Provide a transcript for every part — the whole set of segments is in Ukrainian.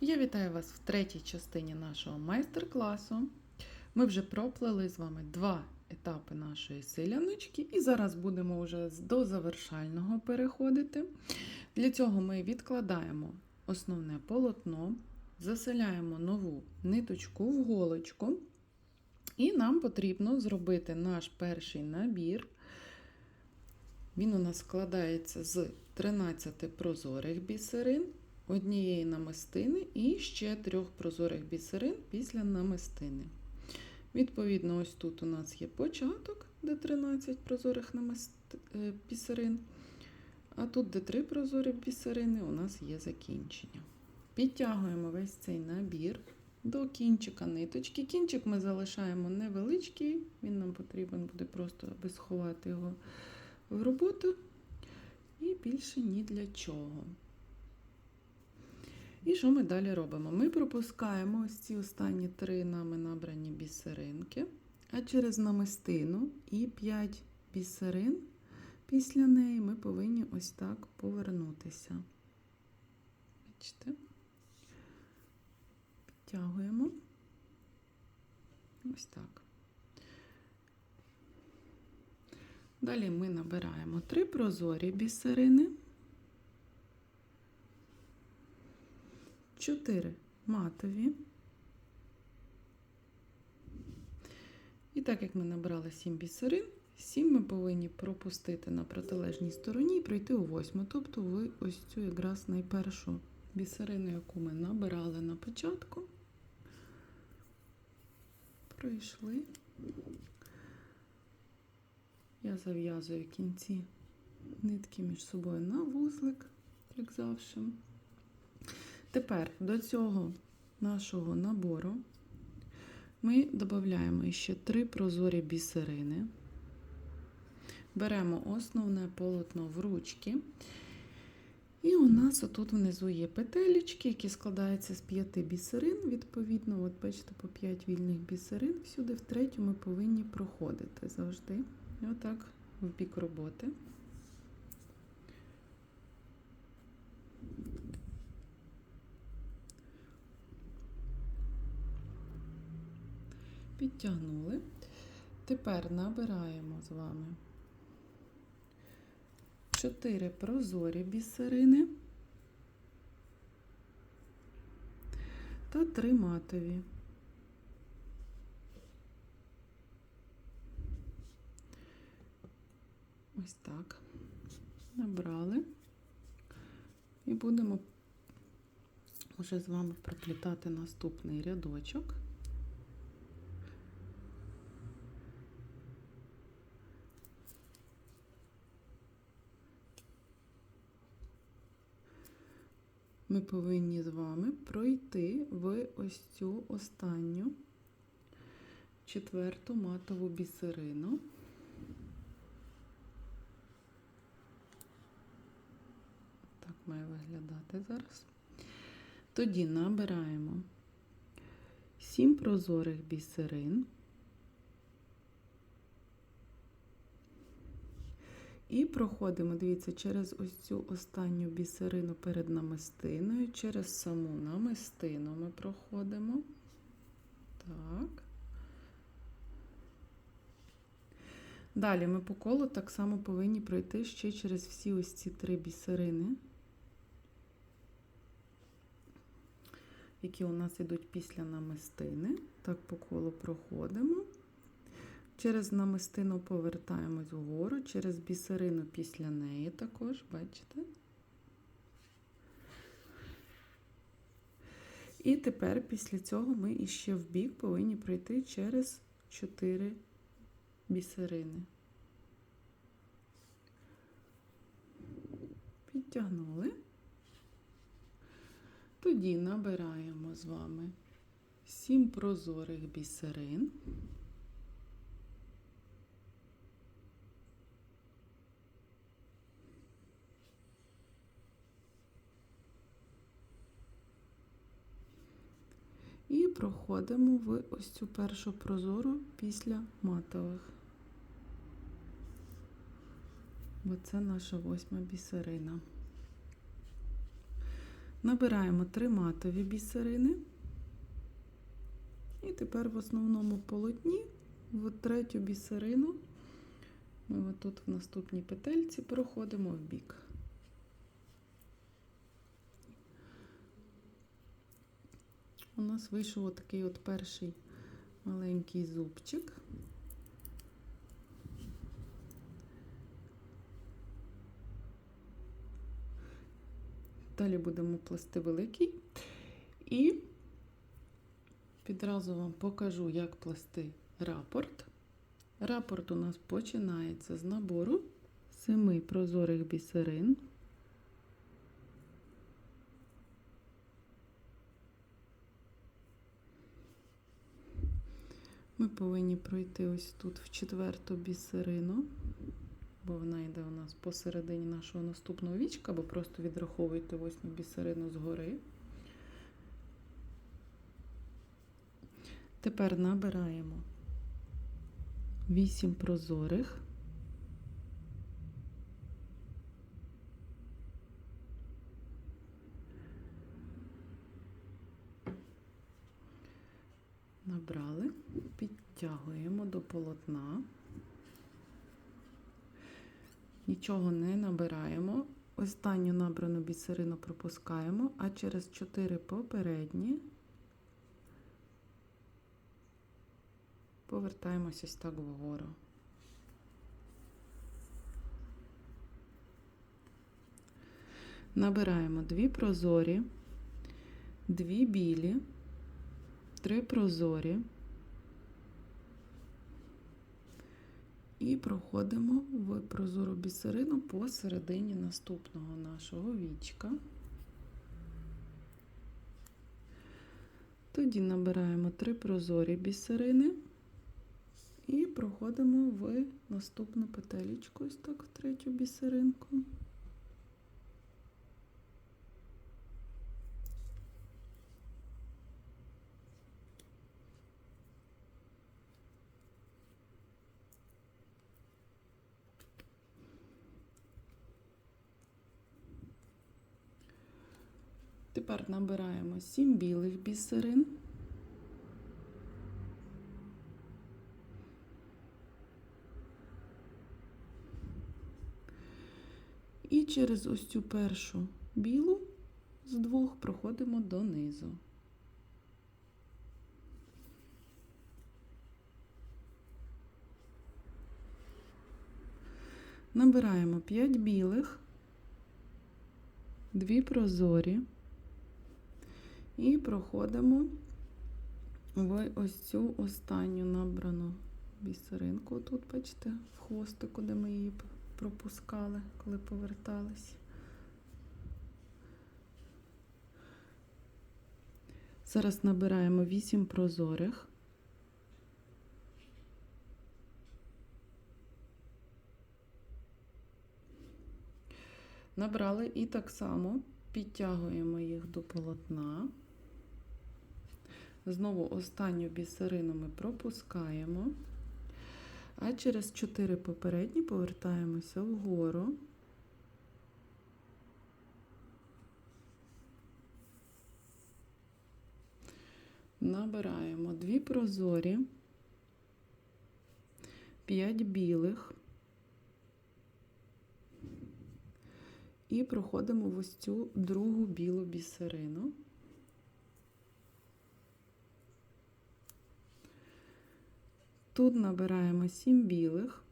Я вітаю вас в третій частині нашого майстер-класу. Ми вже проплели з вами два етапи нашої селяночки, і зараз будемо вже до завершального переходити. Для цього ми відкладаємо основне полотно, заселяємо нову ниточку в голочку, і нам потрібно зробити наш перший набір. Він у нас складається з 13 прозорих бісерин, однієї намистини і ще трьох прозорих бісерин після намистини. Відповідно, ось тут у нас є початок, де 13 прозорих намист... е, бісерин, а тут, де 3 прозорі бісерини, у нас є закінчення. Підтягуємо весь цей набір до кінчика ниточки. Кінчик ми залишаємо невеличкий, він нам потрібен буде просто аби сховати його в роботу і більше ні для чого. І що ми далі робимо? Ми пропускаємо ось ці останні три нами набрані бісеринки, а через намистину і 5 бісерин після неї ми повинні ось так повернутися. Бачите? Підтягуємо. Ось так. Далі ми набираємо три прозорі бісерини, чотири матові. І так як ми набрали 7 бісерин, 7 ми повинні пропустити на протилежній стороні і пройти у восьму. Тобто ви ось цю якраз найпершу бісерину, яку ми набирали на початку, пройшли. Я зав'язую кінці нитки між собою на вузлик, як завжди. Тепер до цього нашого набору ми додаємо ще три прозорі бісерини. Беремо основне полотно в ручки. І у нас отут внизу є петелечки, які складаються з п'яти бісерин. Відповідно, от бачите, по 5 вільних бісерин. Всюди в третю ми повинні проходити завжди. Отак в бік роботи. Підтягнули. Тепер набираємо з вами 4 прозорі бісерини та 3 матові. Ось так. Набрали. І будемо вже з вами проплітати наступний рядочок. Ми повинні з вами пройти в ось цю останню четверту матову бісерину. Так має виглядати зараз. Тоді набираємо 7 прозорих бісерин. І проходимо, дивіться, через ось цю останню бісерину перед намистиною, через саму намистину ми проходимо. Так. Далі ми по колу так само повинні пройти ще через всі ось ці три бісерини, які у нас йдуть після намистини. Так по колу проходимо. Через намистину повертаємось вгору, через бісерину після неї також, бачите? І тепер після цього ми іще в бік повинні пройти через 4 бісерини. Підтягнули. Тоді набираємо з вами 7 прозорих бісерин. І проходимо в ось цю першу прозору після матових. Бо це наша восьма бісерина. Набираємо три матові бісерини. І тепер в основному полотні в третю бісерину ми отут в наступній петельці проходимо в бік. У нас вийшов отакий от перший маленький зубчик. Далі будемо плести великий. І відразу вам покажу, як плести рапорт. Рапорт у нас починається з набору семи прозорих бісерин. Ми повинні пройти ось тут в четверту бісерину, бо вона йде у нас посередині нашого наступного вічка, або просто відраховуйте восьму бісерину згори. Тепер набираємо 8 прозорих. Набрали, підтягуємо до полотна. Нічого не набираємо. Останню набрану бісерину пропускаємо, а через 4 попередні повертаємось ось так вгору. Набираємо дві прозорі, дві білі, три прозорі і проходимо в прозору бісерину посередині наступного нашого вічка. Тоді набираємо три прозорі бісерини і проходимо в наступну петелечку, ось так, в третю бісеринку. Тепер набираємо 7 білих бісерин. І через ось цю першу білу з двох проходимо донизу. Набираємо 5 білих, 2 прозорі і проходимо в ось цю останню набрану бісеринку. Тут, бачите, в хвостику, де ми її пропускали, коли повертались. Зараз набираємо 8 прозорих. Набрали і так само підтягуємо їх до полотна. Знову останню бісерину ми пропускаємо. А через 4 попередні повертаємося вгору. Набираємо дві прозорі, 5 білих і проходимо в ось цю другу білу бісерину. Тут набираємо 7 білих.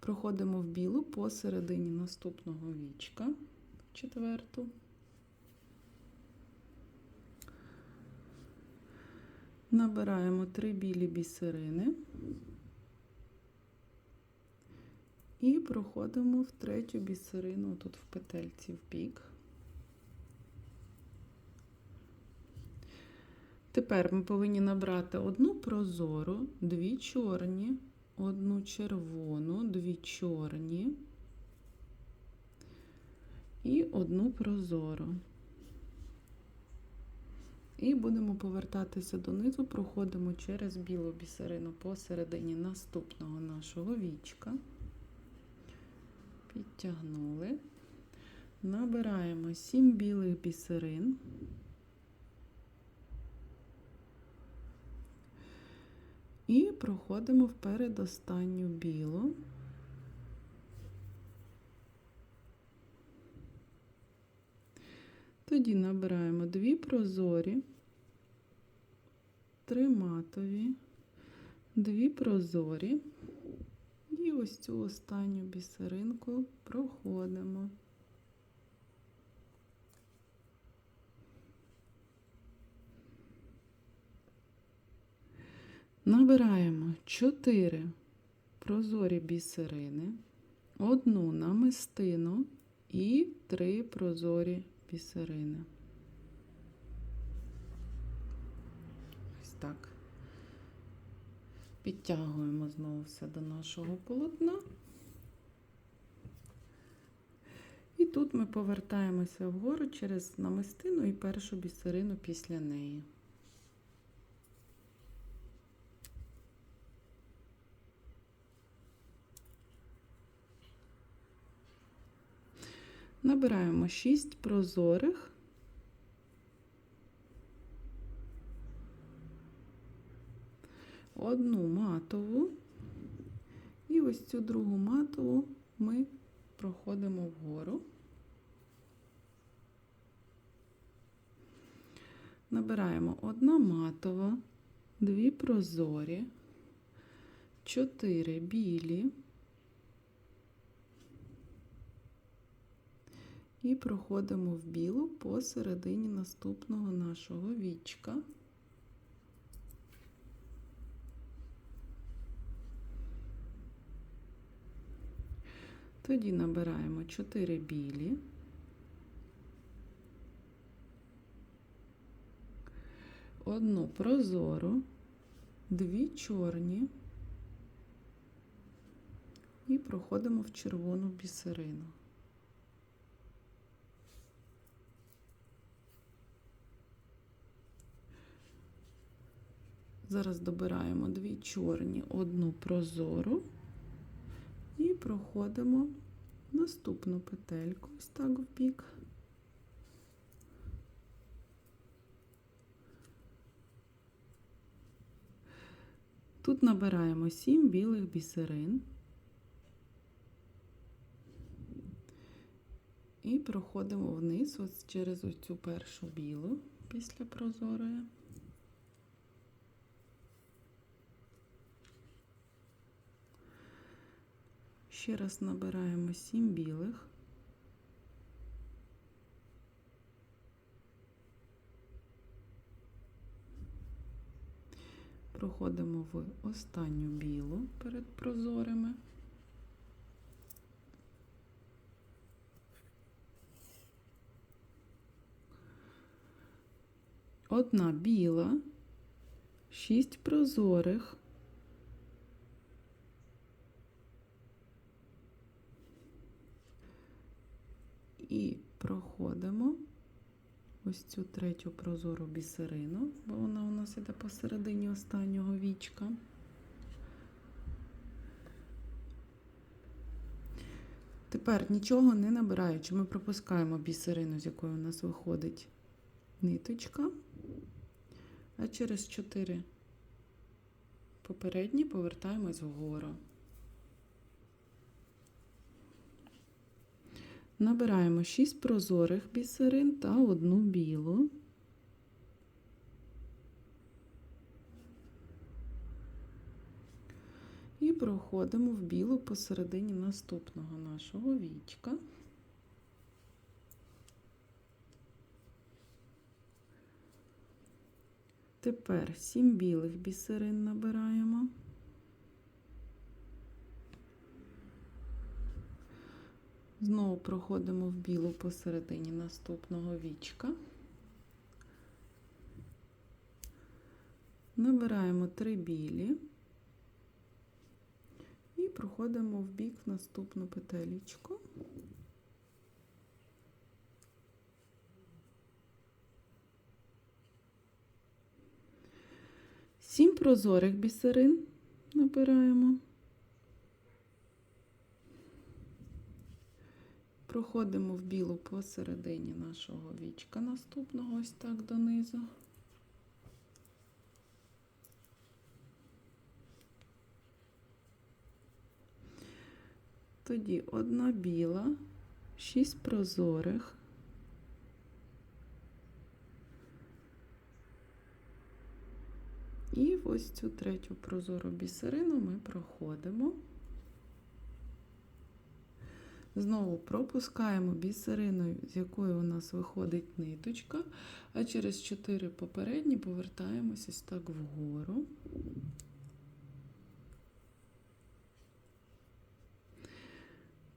Проходимо в білу посередині наступного вічка, четверту. Набираємо 3 білі бісерини і проходимо в третю бісерину, тут в петельці в бік. Тепер ми повинні набрати одну прозору, дві чорні, одну червону, дві чорні і одну прозору. І будемо повертатися донизу, проходимо через білу бісерину посередині наступного нашого вічка. підтягнули. Набираємо 7 білих бісерин. І проходимо в передостанню білу. Тоді набираємо дві прозорі, три матові, дві прозорі. І ось цю останню бісеринку проходимо. Набираємо 4 прозорі бісерини, одну намистину і 3 прозорі бісерини. Ось так. Підтягуємо знову все до нашого полотна. І тут ми повертаємося вгору через намистину і першу бісерину після неї. Набираємо 6 прозорих. Одну матову. І ось цю другу матову ми проходимо вгору. Набираємо одна матова, дві прозорі, чотири білі. І проходимо в білу посередині наступного нашого вічка. Тоді набираємо 4 білі, одну прозору, дві чорні і проходимо в червону бісерину. Зараз добираємо дві чорні, одну прозору і проходимо наступну петельку, ось так в бік. Тут набираємо 7 білих бісерин і проходимо вниз ось через оцю першу білу після прозорої. Ще раз набираємо 7 білих. Проходимо в останню білу перед прозорими. Одна біла, шість прозорих. І проходимо ось цю третю прозору бісерину, бо вона у нас іде посередині останнього вічка. Тепер нічого не набираючи, ми пропускаємо бісерину, з якої у нас виходить ниточка, а через 4 попередні повертаємось вгору. Набираємо 6 прозорих бісерин та одну білу. І проходимо в білу посередині наступного нашого вічка. Тепер 7 білих бісерин набираємо. Знову проходимо в білу посередині наступного вічка. Набираємо три білі і проходимо в бік в наступну петелечку. Сім прозорих бісерин набираємо. Проходимо в білу посередині нашого вічка наступного, ось так донизу. Тоді одна біла, шість прозорих. І ось цю третю прозору бісерину ми проходимо. Знову пропускаємо бісерину, з якої у нас виходить ниточка, а через 4 попередні повертаємося ось так вгору.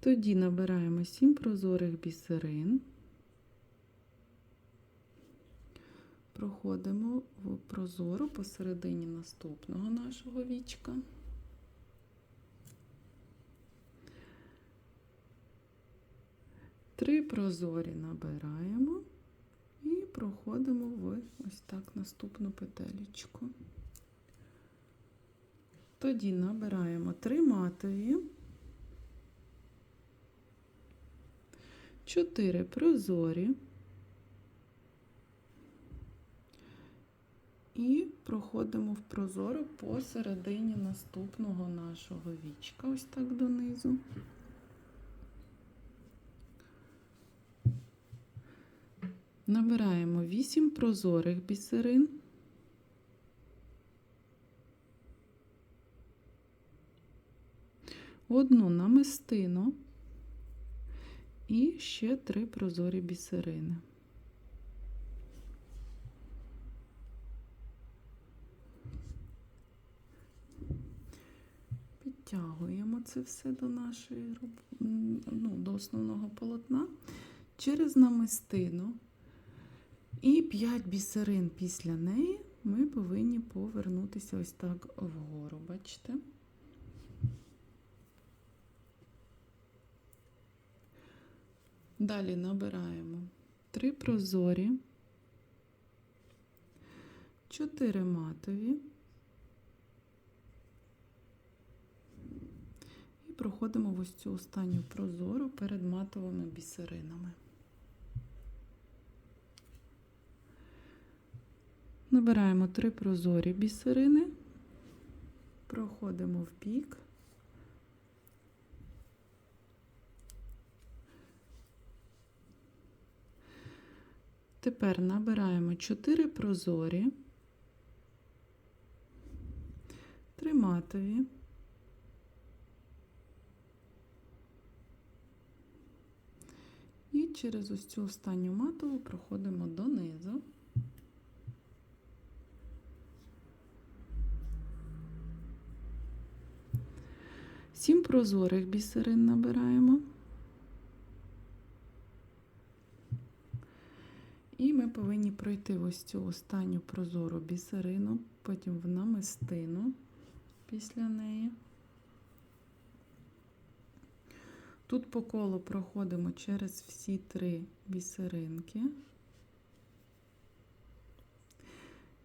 Тоді набираємо 7 прозорих бісерин. Проходимо в прозору посередині наступного нашого вічка. Три прозорі набираємо і проходимо в ось так наступну петелечку. Тоді набираємо три матові, чотири прозорі і проходимо в прозору посередині наступного нашого вічка, ось так донизу. Набираємо 8 прозорих бісерин. Одну намистину і ще три прозорі бісерини. Підтягуємо це все до нашої ну, до основного полотна через намистину. І 5 бісерин після неї ми повинні повернутися ось так вгору, бачите? Далі набираємо 3 прозорі, 4 матові і проходимо в ось цю останню прозору перед матовими бісеринами. Набираємо три прозорі бісерини, проходимо в бік. Тепер набираємо 4 прозорі, 3 матові, і через ось цю останню матову проходимо донизу. Сім прозорих бісерин набираємо. І ми повинні пройти ось цю останню прозору бісерину, потім в намистину після неї. Тут по колу проходимо через всі три бісеринки.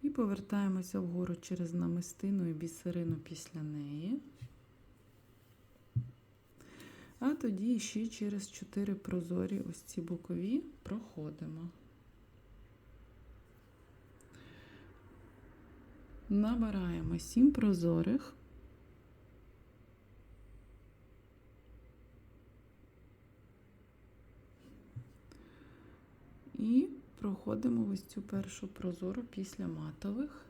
І повертаємося вгору через намистину і бісерину після неї. А тоді ще через 4 прозорі ось ці бокові проходимо. Набираємо 7 прозорих. І проходимо ось цю першу прозору після матових.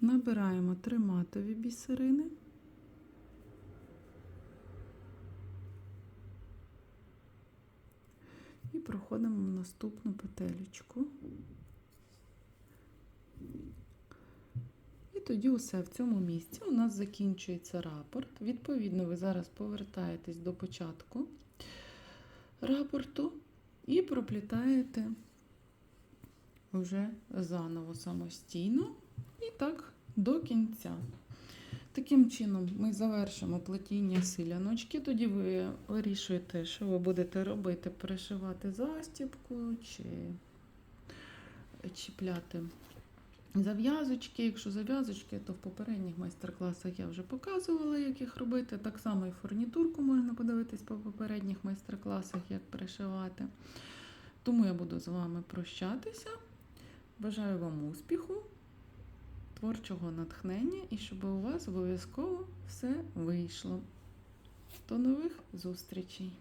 Набираємо 3 матові бісерини. Проходимо в наступну петелечку. І тоді усе в цьому місці у нас закінчується рапорт. Відповідно, ви зараз повертаєтесь до початку рапорту і проплітаєте вже заново самостійно і так до кінця. Таким чином, ми завершимо плетіння силяночки. Тоді ви вирішуєте, що ви будете робити: пришивати застібку чи чіпляти Зав'язочки, якщо зав'язочки, то в попередніх майстер-класах я вже показувала, як їх робити. Так само і фурнітурку можна подивитись по попередніх майстер-класах, як пришивати. Тому я буду з вами прощатися. Бажаю вам успіху, творчого натхнення і щоб у вас обов'язково все вийшло. До нових зустрічей!